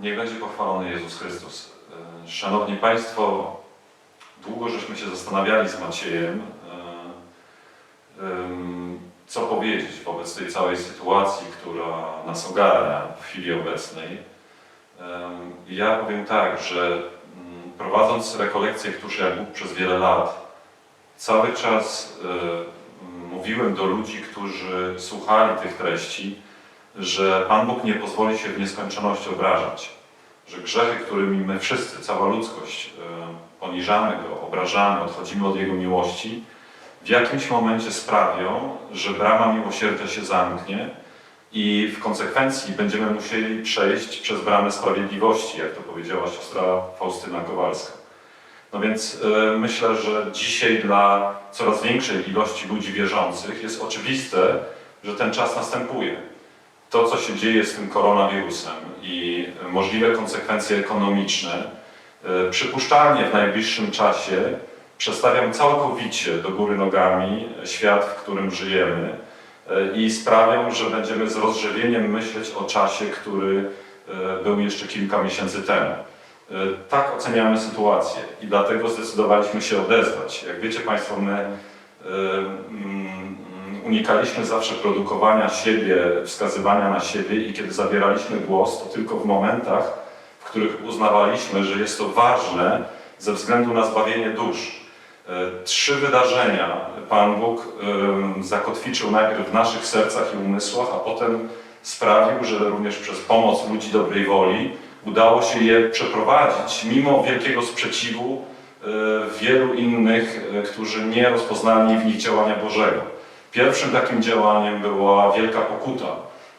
Niech będzie pochwalony Jezus Chrystus. E, Szanowni Państwo, długo żeśmy się zastanawiali z Maciejem, e, co powiedzieć wobec tej całej sytuacji, która nas ogarnia w chwili obecnej. I Ja powiem tak, że mm, prowadząc rekolekcje Któż jak Bóg przez wiele lat, cały czas e, mówiłem do ludzi, którzy słuchali tych treści, że Pan Bóg nie pozwoli się w nieskończoność obrażać. Że grzechy, którymi my wszyscy, cała ludzkość, e, poniżamy Go, obrażamy, odchodzimy od Jego miłości, w jakimś momencie sprawią, że brama miłosierdzia się zamknie i w konsekwencji będziemy musieli przejść przez bramę sprawiedliwości, jak to powiedziała siostra Faustyna Kowalska. No więc e, myślę, że dzisiaj dla coraz większej ilości ludzi wierzących jest oczywiste, że ten czas następuje to, co się dzieje z tym koronawirusem i możliwe konsekwencje ekonomiczne, e, przypuszczalnie w najbliższym czasie przestawiam całkowicie do góry nogami świat, w którym żyjemy e, i sprawią, że będziemy z rozżywieniem myśleć o czasie, który e, był jeszcze kilka miesięcy temu. Tak oceniamy sytuację i dlatego zdecydowaliśmy się odezwać. Jak wiecie Państwo, my unikaliśmy zawsze produkowania siebie, wskazywania na siebie i kiedy zabieraliśmy głos, to tylko w momentach, w których uznawaliśmy, że jest to ważne ze względu na zbawienie dusz. E, Trzy wydarzenia Pan Bóg zakotwiczył najpierw w naszych sercach i umysłach, a potem sprawił, że również przez pomoc ludzi dobrej woli udało się je przeprowadzić, mimo wielkiego sprzeciwu e, wielu innych, e, którzy nie rozpoznali w nich działania Bożego. Pierwszym takim działaniem była Wielka Pokuta,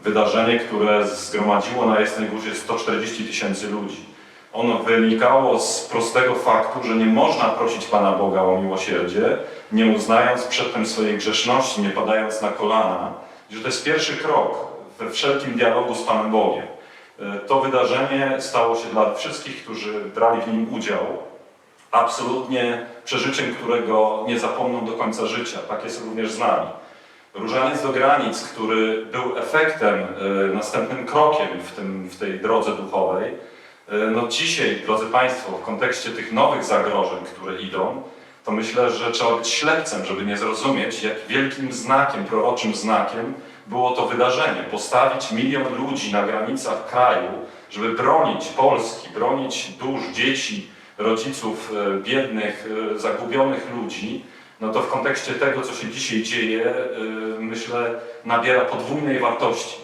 wydarzenie, które zgromadziło na Jasnej Górze 140 tysięcy ludzi. Ono wynikało z prostego faktu, że nie można prosić Pana Boga o miłosierdzie, nie uznając przedtem swojej grzeszności, nie padając na kolana, że to jest pierwszy krok we wszelkim dialogu z Panem Bogiem. E, To wydarzenie stało się dla wszystkich, którzy brali w nim udział, absolutnie przeżyciem, którego nie zapomną do końca życia. Tak jest również z nami. Różaniec do granic, który był efektem, e, następnym krokiem w, tym, w tej drodze duchowej, e, no dzisiaj, drodzy Państwo, w kontekście tych nowych zagrożeń, które idą, to myślę, że trzeba być ślepcem, żeby nie zrozumieć, jak wielkim znakiem, proroczym znakiem było to wydarzenie. Postawić milion ludzi na granicach kraju, żeby bronić Polski, bronić dusz, dzieci, rodziców e, biednych, e, zagubionych ludzi, no to w kontekście tego, co się dzisiaj dzieje, e, myślę, nabiera podwójnej wartości.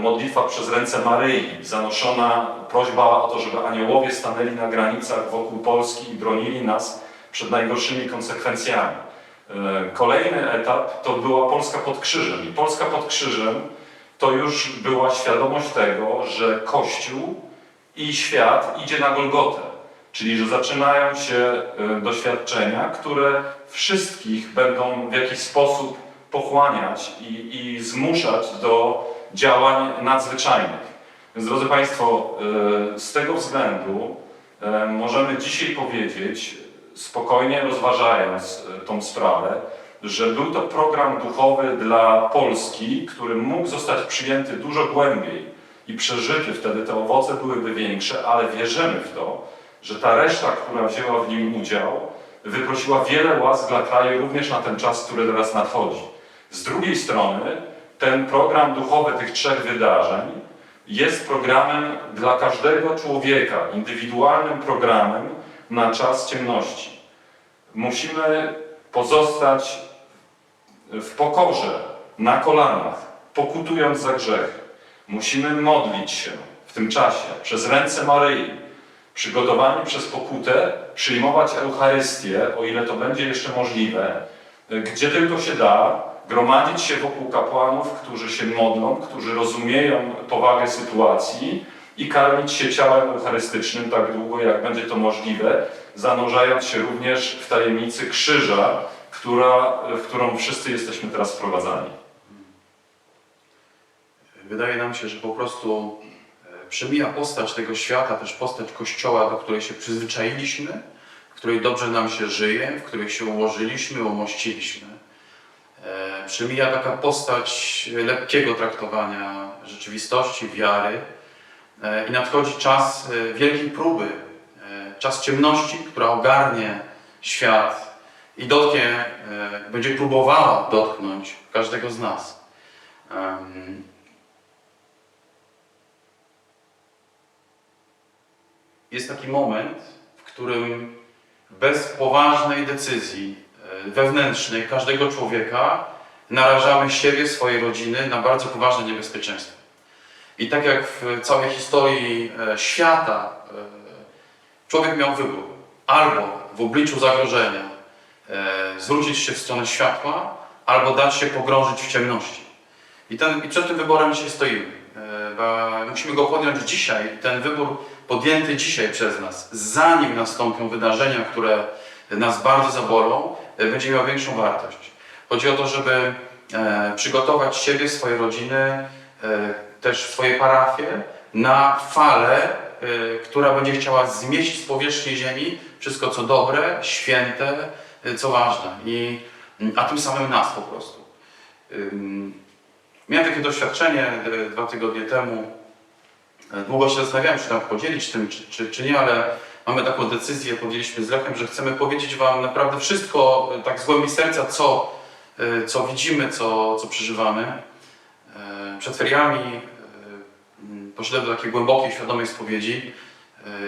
Modlitwa przez ręce Maryi, zanoszona prośba o to, żeby aniołowie stanęli na granicach wokół Polski i bronili nas przed najgorszymi konsekwencjami. Kolejny etap to była Polska pod krzyżem. I Polska pod krzyżem to już była świadomość tego, że Kościół i świat idzie na Golgotę. Czyli, że zaczynają się e, doświadczenia, które wszystkich będą w jakiś sposób pochłaniać i, i zmuszać do działań nadzwyczajnych. Więc drodzy Państwo, e, z tego względu e, możemy dzisiaj powiedzieć, spokojnie rozważając tą sprawę, że był to program duchowy dla Polski, który mógł zostać przyjęty dużo głębiej i przeżyty, wtedy te owoce byłyby większe, ale wierzymy w to, że ta reszta, która wzięła w nim udział, wyprosiła wiele łask dla kraju również na ten czas, który teraz nadchodzi. Z drugiej strony, ten program duchowy tych trzech wydarzeń jest programem dla każdego człowieka, indywidualnym programem na czas ciemności. Musimy pozostać w pokorze, na kolanach, pokutując za grzechy. Musimy modlić się w tym czasie przez ręce Maryi, przygotowani przez pokutę, przyjmować Eucharystię, o ile to będzie jeszcze możliwe, gdzie tylko się da, gromadzić się wokół kapłanów, którzy się modlą, którzy rozumieją powagę sytuacji i karmić się ciałem eucharystycznym tak długo, jak będzie to możliwe, zanurzając się również w tajemnicy krzyża, która, w którą wszyscy jesteśmy teraz wprowadzani. Wydaje nam się, że po prostu przemija postać tego świata, też postać Kościoła, do której się przyzwyczailiśmy, w której dobrze nam się żyje, w której się ułożyliśmy, umościliśmy. E, Przemija taka postać lekkiego traktowania rzeczywistości, wiary, e, i nadchodzi czas e, wielkiej próby, czas ciemności, która ogarnie świat i dotknie, będzie próbowała dotknąć każdego z nas. Jest taki moment, w którym bez poważnej decyzji e, wewnętrznej każdego człowieka narażamy siebie, swoje rodziny na bardzo poważne niebezpieczeństwo. I tak jak w całej historii e, świata, e, człowiek miał wybór. Albo w obliczu zagrożenia zwrócić się w stronę światła, albo dać się pogrążyć w ciemności. I, ten, i przed tym wyborem dzisiaj stoimy. Musimy go podjąć dzisiaj. Ten wybór podjęty dzisiaj przez nas, zanim nastąpią wydarzenia, które nas bardzo zabolą, e, będzie miał większą wartość. Chodzi o to, żeby e, przygotować siebie, swoje rodziny, e, też swoje parafie na falę, która będzie chciała zmieść z powierzchni ziemi wszystko, co dobre, święte, co ważne. I, a tym samym nas po prostu. Miałem takie doświadczenie dwa tygodnie temu. E, Długo się zastanawiałem, czy tam podzielić tym, czy, czy, czy nie, ale mamy taką decyzję, podjęliśmy z Lechem, że chcemy powiedzieć Wam naprawdę wszystko, e, tak z głębi serca, co, e, co widzimy, co, co przeżywamy. Przed feriami poszedłem do takiej głębokiej, świadomej spowiedzi,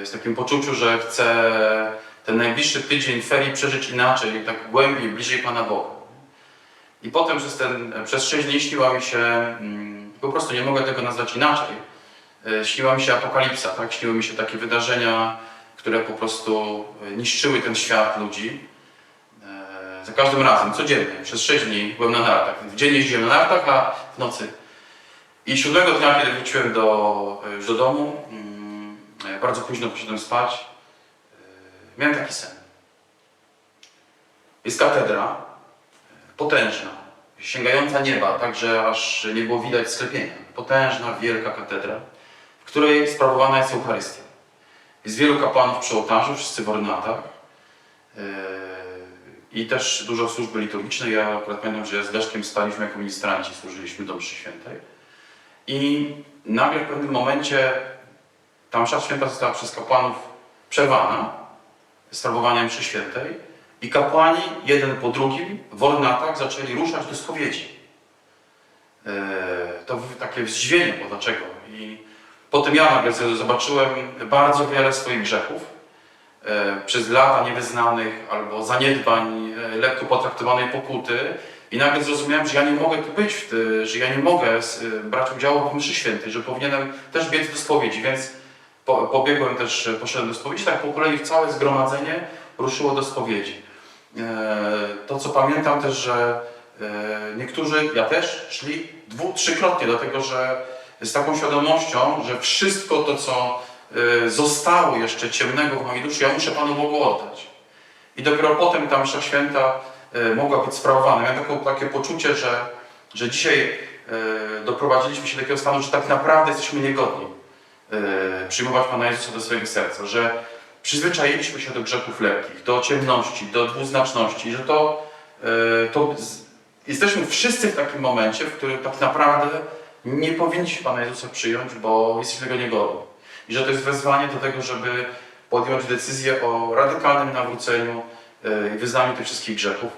z takim poczuciu, że chcę ten najbliższy tydzień ferii przeżyć inaczej, tak głębiej, bliżej Pana Boga. I potem przez, ten, przez 6 dni śniła mi się, mm, po prostu nie mogę tego nazwać inaczej, śniła mi się apokalipsa, tak? Śniły mi się takie wydarzenia, które po prostu e, niszczyły ten świat ludzi. E, Za każdym razem, codziennie, przez 6 dni byłem na nartach. W dzień jeździłem na nartach, a w nocy. I siódmego dnia, kiedy wróciłem do, już do domu, mm, e, bardzo późno poszedłem spać, e, miałem taki sen. Jest katedra, potężna, sięgająca nieba, tak że aż nie było widać sklepienia. Potężna, wielka katedra, w której sprawowana jest Eucharystia. Jest wielu kapłanów przy ołtarzu, wszyscy w ornatach. Yy, I też dużo służby liturgicznej. Ja akurat pamiętam, że z Leszkiem staliśmy jako ministranci, służyliśmy do mszy świętej. I nagle w pewnym momencie ta msza święta została przez kapłanów przerwana sprawowaniem mszy świętej. I kapłani, jeden po drugim, w ornatach zaczęli ruszać do spowiedzi. Eee, to takie zdziwienie było, dlaczego. I potem ja nagle zobaczyłem bardzo wiele swoich grzechów, e, przez lata niewyznanych albo zaniedbań, e, lekko potraktowanej pokuty. I nagle zrozumiałem, że ja nie mogę tu być, że ja nie mogę s- brać udziału w mszy świętej, że powinienem też biec do spowiedzi, więc po, pobiegłem też, e, poszedłem do spowiedzi, tak po kolei całe zgromadzenie ruszyło do spowiedzi. E, To, co pamiętam też, że e, niektórzy, ja też, szli dwu, trzykrotnie, dlatego że z taką świadomością, że wszystko to, co e, zostało jeszcze ciemnego w mojej duszy, ja muszę Panu Bogu oddać. I dopiero potem ta msza święta e, mogła być sprawowana. Miałem takie poczucie, że, że dzisiaj e, doprowadziliśmy się do takiego stanu, że tak naprawdę jesteśmy niegodni przyjmować Pana Jezusa do swojego serca, że przyzwyczailiśmy się do grzechów lekkich, do ciemności, do dwuznaczności, że to, to jesteśmy wszyscy w takim momencie, w którym tak naprawdę nie powinniśmy Pana Jezusa przyjąć, bo jesteśmy tego niegodni. I że to jest wezwanie do tego, żeby podjąć decyzję o radykalnym nawróceniu e, i wyznaniu tych wszystkich grzechów.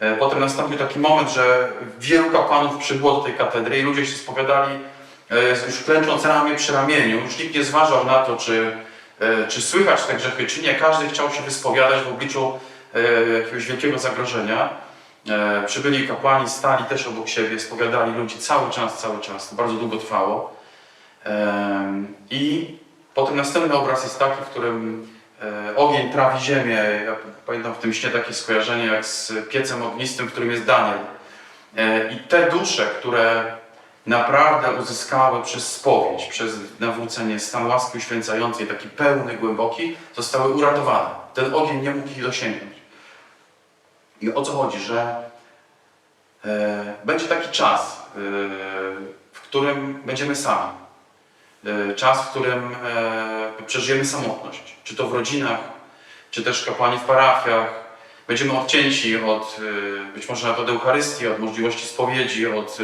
E, Potem nastąpił taki moment, że wielu kapłanów przybyło do tej katedry i ludzie się spowiadali e, już klęcząc ramię przy ramieniu. Już nikt nie zważał na to, czy, czy słychać te grzechy, czy nie. Każdy chciał się wyspowiadać w obliczu jakiegoś wielkiego zagrożenia. E, Przybyli kapłani, stali też obok siebie, spowiadali ludzi cały czas, cały czas. To bardzo długo trwało. Em, I potem następny obraz jest taki, w którym e, ogień trawi ziemię. Ja pamiętam w tym śnie takie skojarzenie jak z piecem ognistym, w którym jest Daniel. E, I te dusze, które naprawdę uzyskały przez spowiedź, przez nawrócenie stan łaski uświęcającej, taki pełny, głęboki, zostały uratowane. Ten ogień nie mógł ich dosięgnąć. I o co chodzi, że e, będzie taki czas, e, w którym będziemy sami. E, czas, w którym przeżyjemy samotność. Czy to w rodzinach, czy też kapłani w parafiach. Będziemy odcięci od, być może nawet od Eucharystii, od możliwości spowiedzi, od,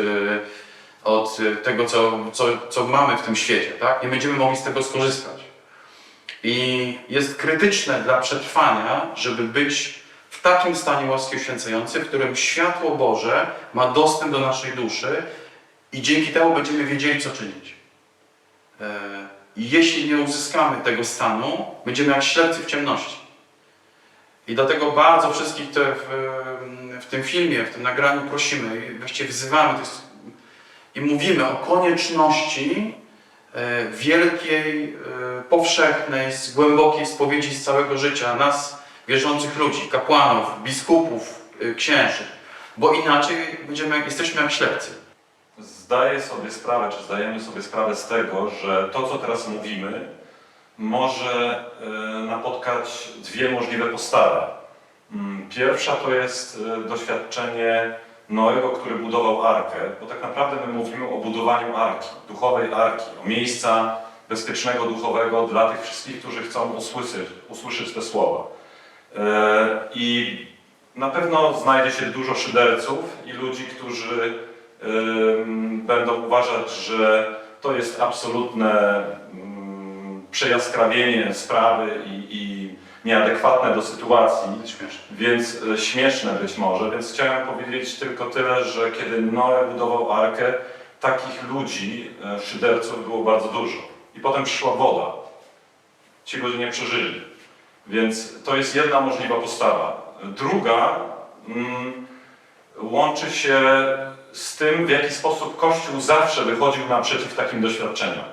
od tego, co, co, co mamy w tym świecie, tak? Nie będziemy mogli z tego skorzystać. I jest krytyczne dla przetrwania, żeby być takim stanie łaski uświęcającej, w którym światło Boże ma dostęp do naszej duszy i dzięki temu będziemy wiedzieli, co czynić. E, I jeśli nie uzyskamy tego stanu, będziemy jak ślepcy w ciemności. I dlatego bardzo wszystkich te w, w tym filmie, w tym nagraniu prosimy właściwie wzywamy jest, i mówimy o konieczności e, wielkiej, e, powszechnej, głębokiej spowiedzi z całego życia nas, wierzących ludzi, kapłanów, biskupów, e, księży, bo inaczej będziemy, jesteśmy jak ślepcy. Zdaję sobie sprawę, czy zdajemy sobie sprawę z tego, że to, co teraz mówimy, może e, napotkać dwie możliwe postawy. Mm, Pierwsza to jest e, doświadczenie Noego, który budował arkę, bo tak naprawdę my mówimy o budowaniu arki, duchowej arki, o miejsca bezpiecznego duchowego dla tych wszystkich, którzy chcą usłyszeć, usłyszeć te słowa. E, I na pewno znajdzie się dużo szyderców i ludzi, którzy będą uważać, że to jest absolutne ym, przejaskrawienie sprawy i, i nieadekwatne do sytuacji, Śmieszne. więc e, śmieszne być może. Więc chciałem powiedzieć tylko tyle, że kiedy Noe budował arkę, takich ludzi, e, szyderców było bardzo dużo. I potem przyszła woda. Ci ludzie nie przeżyli. Więc to jest jedna możliwa postawa. Druga mm, łączy się z tym, w jaki sposób Kościół zawsze wychodził naprzeciw takim doświadczeniom.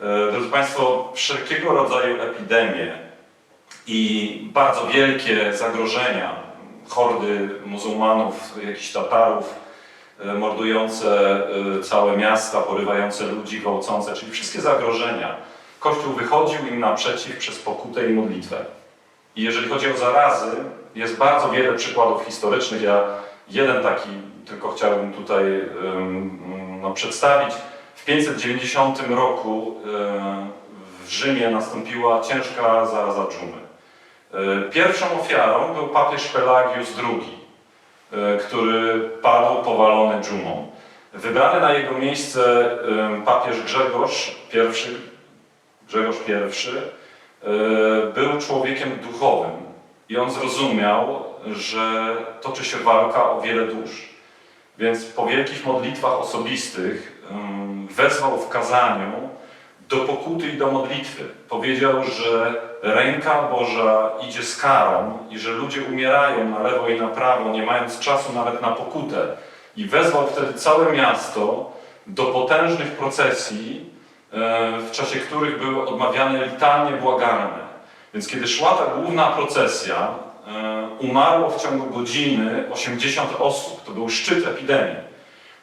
E, Drodzy Państwo, wszelkiego rodzaju epidemie i bardzo wielkie zagrożenia, hordy muzułmanów, jakichś Tatarów, e, mordujące e, całe miasta, porywające ludzi, gwałcące, czyli wszystkie zagrożenia, Kościół wychodził im naprzeciw przez pokutę i modlitwę. I jeżeli chodzi o zarazy, jest bardzo wiele przykładów historycznych. Ja jeden taki tylko chciałbym tutaj no, przedstawić. W 590 roku w Rzymie nastąpiła ciężka zaraza dżumy. Y, Pierwszą ofiarą był papież Pelagius II, y, który padł powalony dżumą. Wybrany na jego miejsce papież Grzegorz I, Grzegorz I y, był człowiekiem duchowym i on zrozumiał, że toczy się walka o wiele dusz. Więc po wielkich modlitwach osobistych ym, wezwał w kazaniu do pokuty i do modlitwy. Powiedział, że ręka Boża idzie z karą i że ludzie umierają na lewo i na prawo, nie mając czasu nawet na pokutę. I wezwał wtedy całe miasto do potężnych procesji, e, w czasie których były odmawiane litanie błagalne. Więc kiedy szła ta główna procesja, e, umarło w ciągu godziny 80 osób. To był szczyt epidemii.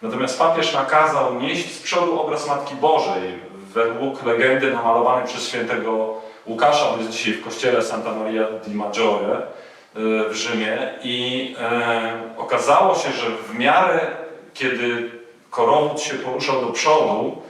Natomiast papież nakazał nieść z przodu obraz Matki Bożej, według legendy namalowany przez świętego Łukasza, on jest dzisiaj w kościele Santa Maria di Maggiore e, w Rzymie i e, okazało się, że w miarę kiedy korowód się poruszał do przodu,